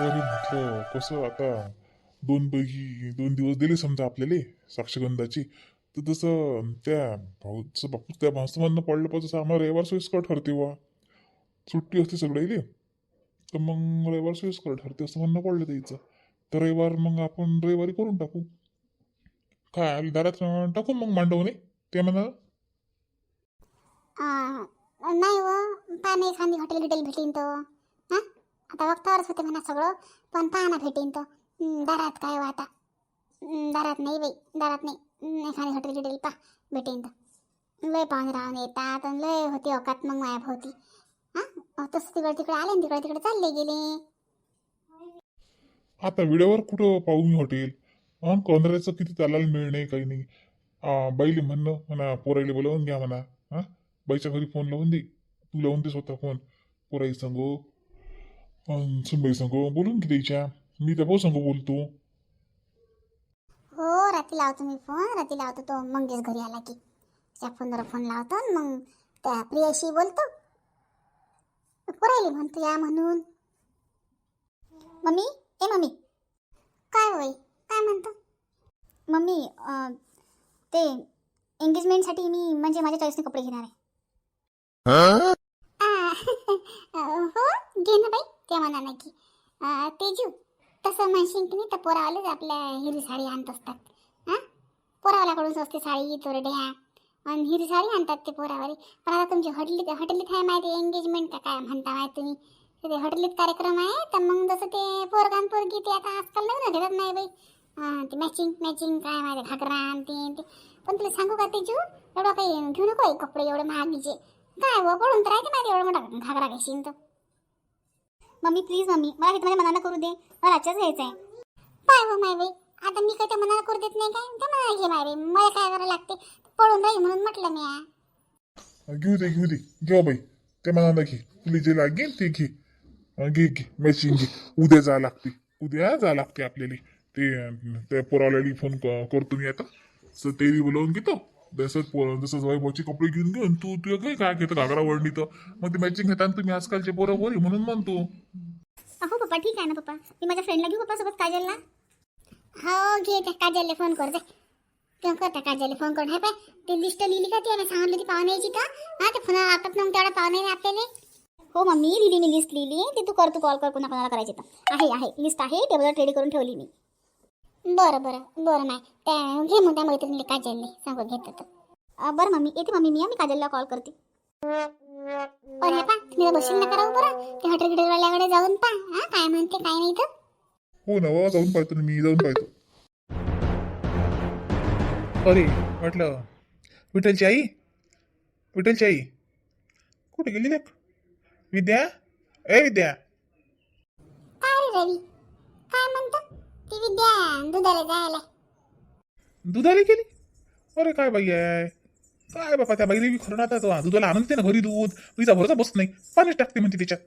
अरे म्हटलं कसं आता दोन पैकी दोन दिवस दिले समजा आपल्याला साक्षगंधाची. तर तसं त्या भाऊचं बापू त्या भाऊचं पडलं पाहिजे तसं आम्हाला रविवार सोयीस्कर ठरते वा सुट्टी असते सगळ्याले. तर मग रविवार सोयीस्कर ठरते असं म्हणणं पडलं त्याचं. तर रविवार मग आपण रविवारी करून टाकू. काय दारात टाकू मग मांडवणे? ते म्हणा नाही हो. व पहा एखादी हॉटेल गिटेल आता वक्तावरच होते म्हणा सगळं पण पाहा ना भेटीन तो. दारात काय हो वाटा दारात नाही बाई दारात नाही. हं, हॉटेल गिटेल पा भेटेन तर लय पाहून राहून येतात आणि लय होती औकात मग माया भोवती. हां? तसं तिकडे तिकडे आले आणि तिकडे तिकडे चालले गेले. आता वेळेवर कुठं पाहू मी हॉटेल मग कोंदऱ्याचं किती चालायला मिळणे काही नाही. आ, बाईले म्हणणं म्हणा पोराईले बोलावून घ्या म्हणा. हा? बाईच्या घरी फोन लावून दे. तू लावून दे स्वतः फोन पोराई सांगू. सुनबाई सांगो बोलून घे द्यायच्या मी त्या भाऊ सांगू बोलतो हो रात्री लावतो मी फोन रात्री लावतो तो मंगेश घरी आला की त्या फोनवर फोन लावतो आणि मग त्या प्रियाशी बोलतो पुरायली म्हणतो या म्हणून मम्मी ए मम्मी काय होय काय म्हणतो मम्मी अं, ते एंगेजमेंटसाठी मी म्हणजे माझ्या चॉईसने कपडे घेणार आहे आ, हो घे ना बाई त्या म्हणा ना की तेजू तसं म्हणशील की नाही तर पोरावालेच आपल्या हिरी साडी आणत असतात. हां? पोरावाल्याकडून स्वस्त साडी तोरड्या आणि हिरी साडी आणतात ते पोरावाले. पण आता तुमची हॉटेलीत हॉटेलीत आहे माहिती एंगेजमेंट का काय म्हणता माहिती तुम्ही ते हॉटेलीत कार्यक्रम आहे तर मग जसं ते पोरगान पोरगी ते आता आजकाल लग्न घेतात नाही बाई. हां ते मॅचिंग मॅचिंग काय माहिती घागरा आणि ते ते. पण तुला सांगू का तेजू एवढं काही घेऊ नको कपडे एवढे महागीचे. काय हो, व पडून तर राहते माहिती एवढं मोठा घागरा घेशील तर मम्मी प्लीज मम्मी. मला हे तुम्हाला मनाला करू दे. मला आजच्याच घ्यायचं आहे पाय हो माय बाई. आता मी काय त्या मनाला करू देत नाही काय? त्या मनाला घे माय बाई. मला काय करायला लागते? पळून राहील म्हणून म्हटलं मी आ. घेऊ दे घेऊ दे. घ्या हो, बाई. ते मनाला घे. तुला जे लागेल ते घे. अं, घे घे. मॅचिंग घे. उद्या जा लागते. उद्या जा लागते आपल्याला. ते अं, त्या पोराला फोन करतो मी आता. ते तेरी बोलावून घेतो. जसं पोर जसं वैभवचे कपडे घेऊन घेऊन तू तुझ्या काय काय घेतो? घागरा वळणी तर. मग ते मॅचिंग घेताना तुम्ही आजकालचे पोरं बोरी म्हणून म्हणतो. पप्पा ठीक आहे ना पप्पा? मी माझ्या फ्रेंडला घेऊ पप्पा सोबत काजलला? हो घे त्या काजलला फ़ोन कर दे किंवा कर त्या काजलला फ़ोन कर. हे पाय ते लिस्ट लिहिली का ती? आणि सांगितली ती पाहुण्याची का? हा ते फ़ोन आता मग तेवढा पाहुणे नाही आपल्याला. हो मम्मी लिहिली मी लिस्ट लिहिली. ते तू कर तू कॉल कर कोणा कोणाला करायची तर. आहे आहे. लिस्ट आहे टेबलवर रेडी करून ठेवली मी. बरं बरं बरं नाही. त्या घे मग त्या मैत्रिणीला काजलने सांगून घेतो तर. अं, बरं मम्मी. येते मम्मी मी मी काजलला कॉल करते. पण हे पा तुम्ही बसून नका राहू. बरं ते हॉटेल गिटेलवाल्याकडे जाऊन पा हा काय म्हणते काय नाही तर हो ना वा जाऊन पाहतो ना मी जाऊन पाहतो. अरे म्हटलं विठ्ठलची आई? विठ्ठलची आई कुठे गेली देख? विद्या? ए विद्या. काय रे रवी? काय म्हणतो? ती विद्या दुधाला जायला. दुधाला गेली? अरे काय बाई आहे? काय बापा त्या बाईला खरं ना आता तो दुधाला आणून दे ना घरी दूध. तिचा भरोसा बसत नाही. पाणीच टाकते म्हणते त्याच्यात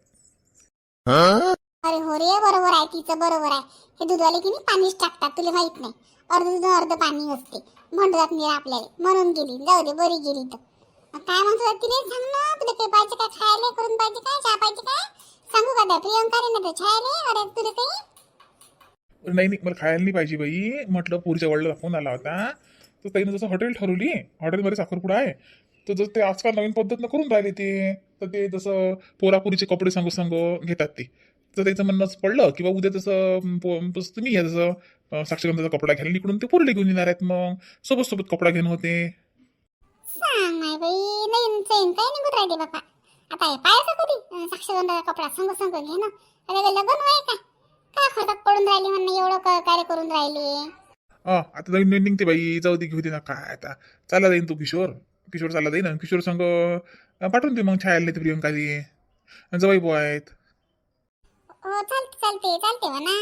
अरे हो रे बरोबर आहे तिचं बरोबर आहे. हे दूधवाले की नाही पाणीच टाकतात तुला माहीत नाही. अर्ध दूध अर्ध पाणी असते. म्हणतात मी आपल्याला. म्हणून गेली. जाऊ दे बरी गेली तर काय म्हणतो तिला? सांग ना तुला काही पाहिजे काय खायला करून पाहिजे काय चहा पाहिजे काय? सांगू का त्या प्रियंका रे ना ते छायले अरे तुला काही? नाही नाही. मला खायला नाही पाहिजे बाई. म्हटलं पुरीच्या वडिला फोन आला होता. तर त्यानं जसं हॉटेल ठरवली हॉटेलमध्ये साखरपुडा आहे तर जसं ते आजकाल नवीन पद्धतीनं करून राहिले ते तर ते जसं पोरापुरीचे कपडे सांगू सांगू घेतात ते. तर त्याचं म्हणणंच पडलं किंवा उद्या तसं तसं तुम्ही या जसं अं, साक्षगंधाचा कपडा घ्यायला इकडून ते पोरले घेऊन येणार आहेत मग. सोबत सोबत कपडा घेऊन होते. सांग काय आता पाहायचं कधी? साक्षगंधाचा कपडा संग संग घे ना अरे लग्न होय का काय खर्चात पडून राहिली म्हणणं एवढं कार्य करून राहिले? हा आता नवीन नवीन निघते बाई जाऊ दे घेऊ दे ना काय आता. चालला जाईन तू किशोर. किशोर चालला जाईन किशोर संग पाठवून दे मग छायाला ते प्रियंकाली जवाई बुवा आहेत. हो चालते चालते चालते म्हणा.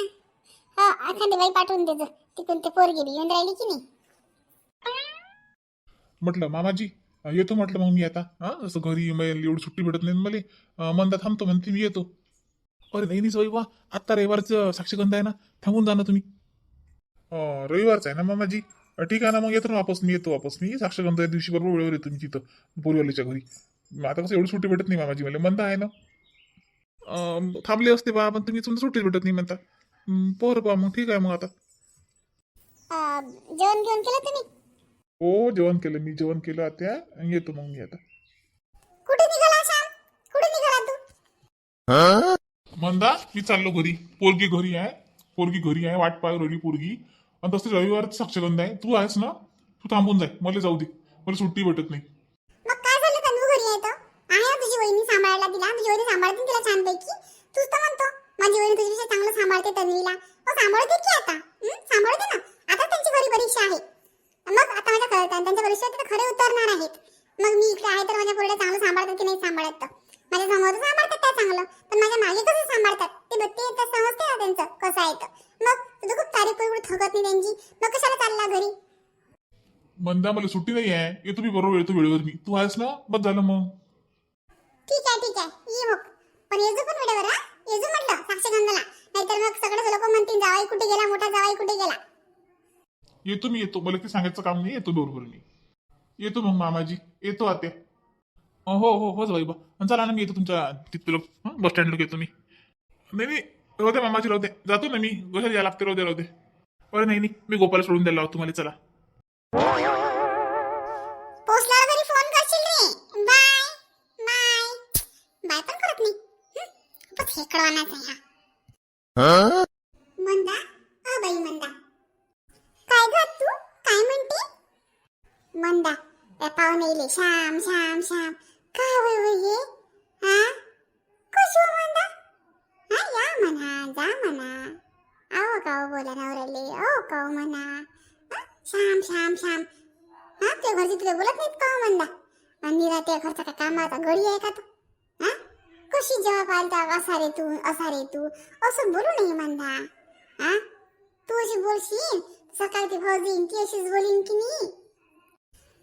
हो एखादी बाई पाठवून दे तिकडून ते पोरगी बी येऊन राहिली की नाही. म्हटलं मामाजी अं, येतो म्हटलं मग मी आता. हा असं घरी मला एवढी सुट्टी भेटत नाही मला. म्हणता थांबतो म्हणते मी येतो. अरे नाही नाही वा आत्ता रविवारचं साक्षगंध आहे ना थांबून जा ना तुम्ही. रविवारच आहे ना मामाजी? ठीक आहे ना मग येतो ना वापस मी येतो वापस. मी साक्षगंधा दिवशी बरोबर वेळेवर येतो मी तिथं पोरीवालीच्या घरी. मग आता कसं एवढी सुट्टी भेटत नाही मामाजी मला. म्हणता आहे ना? थांबले असते बा पण तुम्ही समजा सुट्टीच भेटत नाही म्हणता. हं, बरं बा मग ठीक आहे मग आता. अं, जेवण घेऊन केलं तुम्ही? हो जेवण केलं मी. जेवण केलं आता येतो मग मी आता. कुठे निघाला श्याम कुठे निघाला तू? मंदा मी चाललो घरी. पोरगी घरी आहे. पोरगी घरी आहे. वाट पाय रोली पोरगी. आणि तसं रविवार साक्षगंध आहे. तू आहेस ना? तू थांबून जाय. मला जाऊ दे. मला सुट्टी भेटत नाही. मग काय झालं तनु घरी आहे तर आहे ना तुझी वहिनी सांभाळायला तिला? तुझी वहिनी सांभाळते ना तिला छानपैकी? तूच तर म्हणतो. माझी वहिनी तुझ्यापेक्षा चांगलं सांभाळते तन्वीला. हो सांभाळते की आता? हं? सांभाळते ना? आता त्यांची घरी परीक्षा आहे. मग आता माझ्या कळत त्यांच्या परीक्षेत तर खरे उतरणार आहेत. मग मी इकडे आहे तर माझ्या पुढे चांगलं सांभाळतात की नाही सांभाळत तर? माझ्यासमोर सांभाळतात त्या चांगलं. पण माझ्या मागे कसं सांभाळतात? ते बत्ती तर समजते ना त्यांचं? कसं आहे तर? मग तुझं खूप तारीफ करून थकत नाही त्यांची. मग कशाला चालला घरी. मंदा मला सुट्टी नाही आहे येतो मी बरोबर येतो वेळेवर मी. तू आहेस ना? बस झालं मग. ठीक आहे ठीक आहे. ये मग. पण येजू पण वेळेवर हा? येजू म्हटलं साक्षगंधाला नाहीतर मग सगळे लोक म्हणतील जावाई कुठे गेला मोठा जावाई कुठे गेला? येतो मी येतो. मला ते सांगायचं काम नाही येतो बरोबर मी. येतो मग मामाजी. येतो आत्या. अं, हो हो हो जाऊ बा. चला ना मी येतो तुमच्या तिथं बस स्टँडला येतो मी. नाही नाही. राहू दे मामाजी राहू दे जातो ना मी. कशाला या लागते राहू दे राहू दे अरे नाही नाही. मी गोपाला सोडून द्यायला लावतो. तुम्हाला चला. पोचल्यावर घरी फोन करशील रे. बाय. बाय बाय पण करत नाही. हं? खूपच हेकडवानाच आहे हा मंदा? अ बाई मंदा. काय ग तू? काय म्हणते? मंदा. त्या पाहुणे येले श्याम श्याम श्याम काय होय होय हे हा कशी हो मंदा हा या म्हणा जा म्हणा आओ काऊ बोला नवऱ्याले. ओ काऊ म्हणा. श्याम श्याम श्याम. हा ते घरचे तुला बोलत नाहीत का हो म्हणला आणि निरा त्या घरचा काय कामाचा गडी आहे का तू? हा कशी जेव्हा आलता असा रे तू असा रे तू. असं बोलू नये म्हणला हा तू अशी बोलशील? सकाळी ती भाऊजी ती अशीच बोलीन की नाही?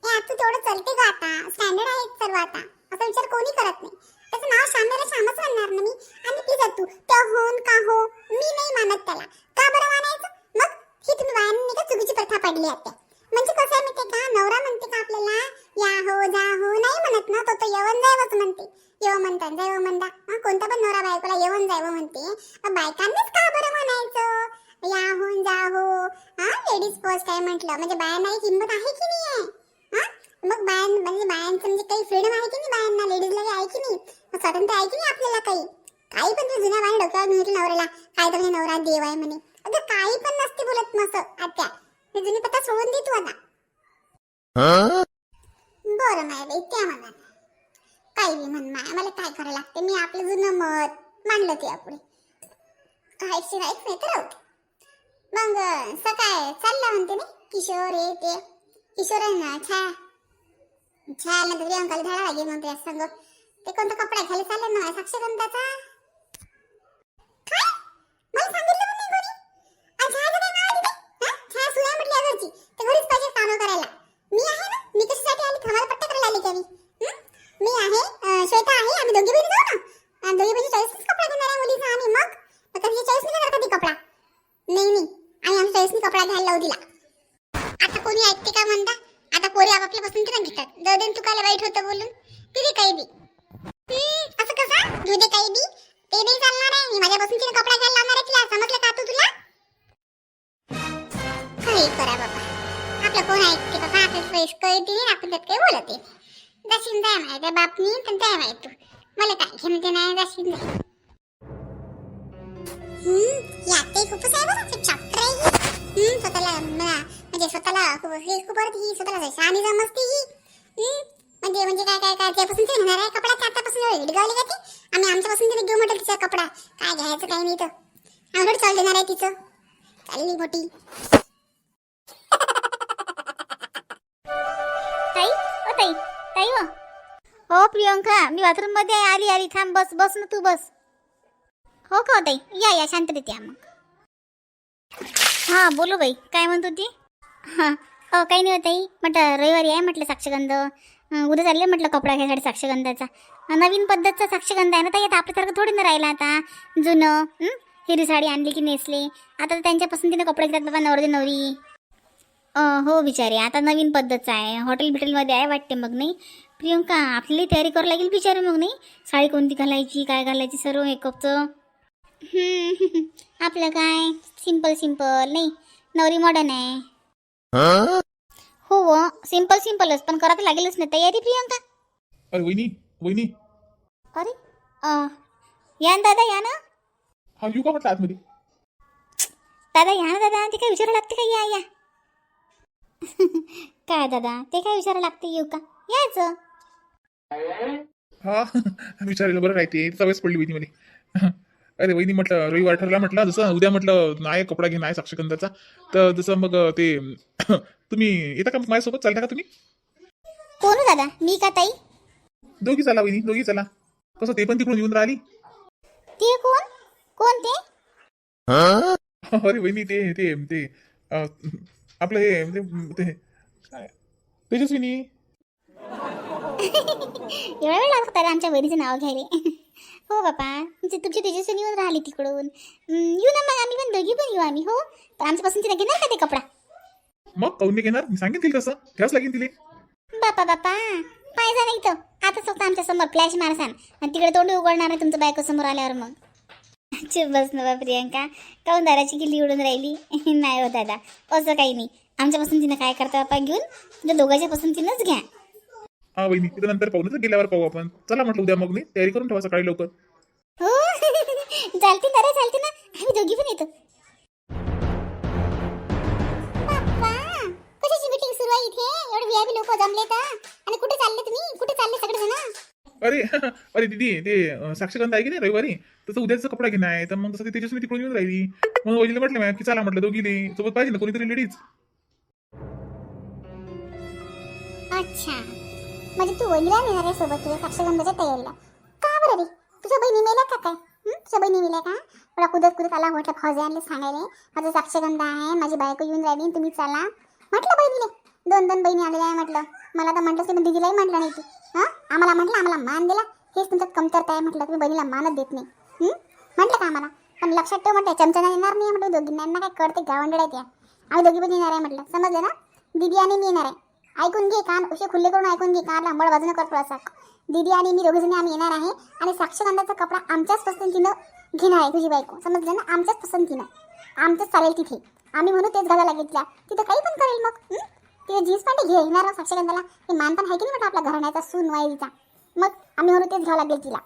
ए तू तेवढं चलते का आता. स्टँडर्ड आहे सर्व आता. असा विचार कोणी करत नाही. त्याचं नाव श्यामेला श्यामच म्हणणार ना मी. आणि ती जातू. त्या होन का हो मी नाही मानत त्याला. का बरं मानायचं? मग ही तुम्ही बायांनी का चुकीची प्रथा पडली आता? म्हणजे कसं आहे माहिती का? नवरा म्हणते का आपल्याला या हो जा हो नाही म्हणत ना तो तो येवन जायवच म्हणते. येव म्हणता जायव म्हणता. हा कोणता पण नवरा बायकोला येवन जायव म्हणते. बायकांनीच का बरं म्हणायचं या हो जा हो. हा लेडीज फर्स्ट काय म्हटलं. म्हणजे बायांना एक किंमत आहे की नाही आहे? मग बायां म्हणजे बायांचं म्हणजे काही फ्रीडम आहे की नाही बायांना? लेडीजला काही आहे की नाही? मग स्वातंत्र्य आहे की नाही आपल्याला काही? काही पण ते जुन्या बाया डोक्यावर मिळतील नवऱ्याला. काय तर नवरा देव आहे म्हणे. अगं काही पण नसते बोलत मस्त. आत्या हे जुनी पत्ता सोडून दे तू आता. बरं माय बाई त्या म्हणा काही बी म्हण माय मला काय करायला लागते? मी आपलं जुनं मत मांडलं ते आपण काय शिरायच नाही तर राहू मग सकाळ चाललं म्हणते ना किशोर हे ते किशोर आहे ना छाया छान नंतर प्रियंकाला झाला लागेल म्हणते संग ते कोणता कपडा खाली चाललं ना साक्षगंधाचा काय? हा? घरची कामं करायला. मी आहे ना? मी कशासाठी आली? थांबायला पट्टा करायला आली का बाबा कळते आपण त्यात काही बोलत आहे जाशील जाय माहिती त्या बापनी पण जाय माहीत तू. मला काय घेणं ते नाही जाशील जाय. खूपच आहे बरं चॅप्टर आहे स्वतःला म्हणजे स्वतःला हे खूप ही स्वतःला शहाणी ही. म्हणजे म्हणजे काय काय काय त्यापासून ते घेणार आहे कपडा आतापासून का ते? आम्ही घेऊ म्हटलं तिचा कपडा. काय घ्यायचं काय नाही तर आवड चालू देणार आहे तिचं. चालली मोठी. ताई. ताई हो. हो प्रियंका मी बाथरूममध्ये आहे. आली आली. थांब बस बस ना तू बस. हो का हो ताई? या या शांततेत या मग. हां बोलो बाई. काय म्हणत होती? हां. हो काही नाही होताई म्हटलं रविवारी आहे म्हटलं साक्षगंध. उद्या चालले म्हटलं कपडा घ्यायसाठी साक्षगंधाचा. नवीन पद्धतचा साक्षगंध आहे ना ताई? आता आपल्यासारखं थोडी ना राहिला आता. जुनं हिरी साडी आणली की नेसली. आता तर त्यांच्या पसंतीने कपडे घेतात बाबा नवरे नवरी. हो बिचारे आता नवीन पद्धतचं आहे. हॉटेल बिटेलमध्ये आहे वाटते मग नाही? प्रियंका आपली तयारी करावं लागेल बिचारे मग नाही? साडी कोणती घालायची काय घालायची सर्व मेकअपचं आपलं काय? सिंपल सिंपल नाही? नवरी मॉडर्न आहे. हो व सिंपल सिम्पलच पण करावं लागेलच ना. तयारी प्रियंका? अरे वहिनी वहिनी. अरे अं, या ना दादा या ना. हा येऊ का म्हटलं आतमध्ये? दादा या ना दादा ते काय विचारावं लागते का? या या. काय दादा ते काय विचारावं लागते? येऊ का? यायचं. हा विचारायला बरं राहते सवयच पडली वहिनी मध्ये अरे वहिनी म्हटलं रविवार ठरला म्हटलं जसं उद्या म्हटलं नाही कपडा घे नाही साक्षगंधाचा तर जसं मग ते तुम्ही येता का माझ्यासोबत? चालता का तुम्ही? कोण हो दादा? मी का ताई? दोघी चला वहिनी दोघी चला. कसं ते पण तिकडून येऊन राहिली? ते कोण? कोण ते? अरे वहिनी ते ते ते अं, आपलं हे ते- ते काय? तेजस्विनी. एवढा वेळ लागतो आमच्या बहिणीचं नाव घ्यायला. हो बापा तुमची तुमची तेजस्विनी येऊन राहिली तिकडून. हम्म, येऊ ना मग आम्ही पण दोघी पण येऊ आम्ही हो? पण आमच्या पसंतीने घेणार का ते कपडा? मग काऊन नाही घेणार? मी सांगेन तिला तसं. घ्यावंच लागेल तिले. बापा बापा पाहिजे नाही तर आता फक्त आमच्यासमोर फ्लॅश मारसान. आणि तिकडे तोंड उघडणार आहे तुमचं बायको समोर आल्यावर मग. चुप बस ना प्रियंका. काऊन दाराची किल्ली उडून राहिली? नाही हो दादा असं काही नाही. आमच्या पसंतीनं काय करता बापा घेऊन? तुमच्या दोघांच्या पसंतीनंच घ्या. हा वहिनी तिथं नंतर पाहू ना गेल्यावर पाहू आपण. चला म्हटलं उद्या मग मी तयारी करून ठेवा सकाळी लवकर. हो. चालते दादा चालते ना. आम्ही दोघी पण येतो. बाप्पा, कशाची मीटिंग सुरू आहे इथे? एवढे व्हीआयपी लोक जमले तर आणि कुठे चालले तुम्ही कुठे चालले सगळे जण अरे अरे दीदी ते साक्षगंध आहे की नाही रविवारी? तसं उद्याचा कपडा घेणार आहे तर मग तसं ते तेजस्वी तिकडून येऊन राहिली. म्हणून वहिनीला म्हटलं मी की चला म्हटलं दोघीले सोबत पाहिजे ना कोणीतरी लेडीज अच्छा. म्हणजे तू वहिनीला नेणार आहे सोबत तुझ्या साक्षगंधाच्या तयारीला? का बरं रे? तुझ्या बहिणी मेल्या का काय? तुझ्या बहिणी मेल्या का? मला कुदत कुदत आला म्हटलं फौजे आणले सांगायला. माझं साक्षगंध आहे माझी बायको येऊन राहिली तुम्ही चला. म्हटलं बहिणीले. दोन दोन बहिणी आलेल्या आहे म्हटलं. मला तर म्हटलं पण दिदीलाही म्हटलं नाही तू. हां? आम्हाला म्हटलं आम्हाला मान दिला. हेच तुमच्यात कमतरता आहे म्हटलं तुम्ही बहिणीला मानच देत नाही. म्हटलं का आम्हाला? पण लक्षात ठेव म्हटलं चमच्याना येणार नाही म्हटलं दोघींना काय कळते गावंडळ आहे त्या. आम्ही दोघी पण येणार आहे म्हटलं. समजलं ना? दिदी आणि मी येणार आहे. ऐकून घे कान उशे खुल्ले करून ऐकून घे कानला अंबळ बाजून कर थोडासा. दिदी आणि मी दोघे जणी आम्ही येणार आहे आणि साक्षगंधाचा कपडा आमच्याच पसंतीनं घेणार आहे तुझी बायको. समजलं ना? आमच्याच पसंतीनं. आमचंच चालेल तिथे. आम्ही म्हणू तेच घालायला घेतल्या. तिथं काही पण करेल मग. ते जीन्स पॅन्ट घेणार साक्षगंधाला हे मान पण आहे की नाही म्हटलं आपल्या घराण्याचा सून वाईचा मग आम्ही म्हणून तेच घ्यावं लागेल तिला.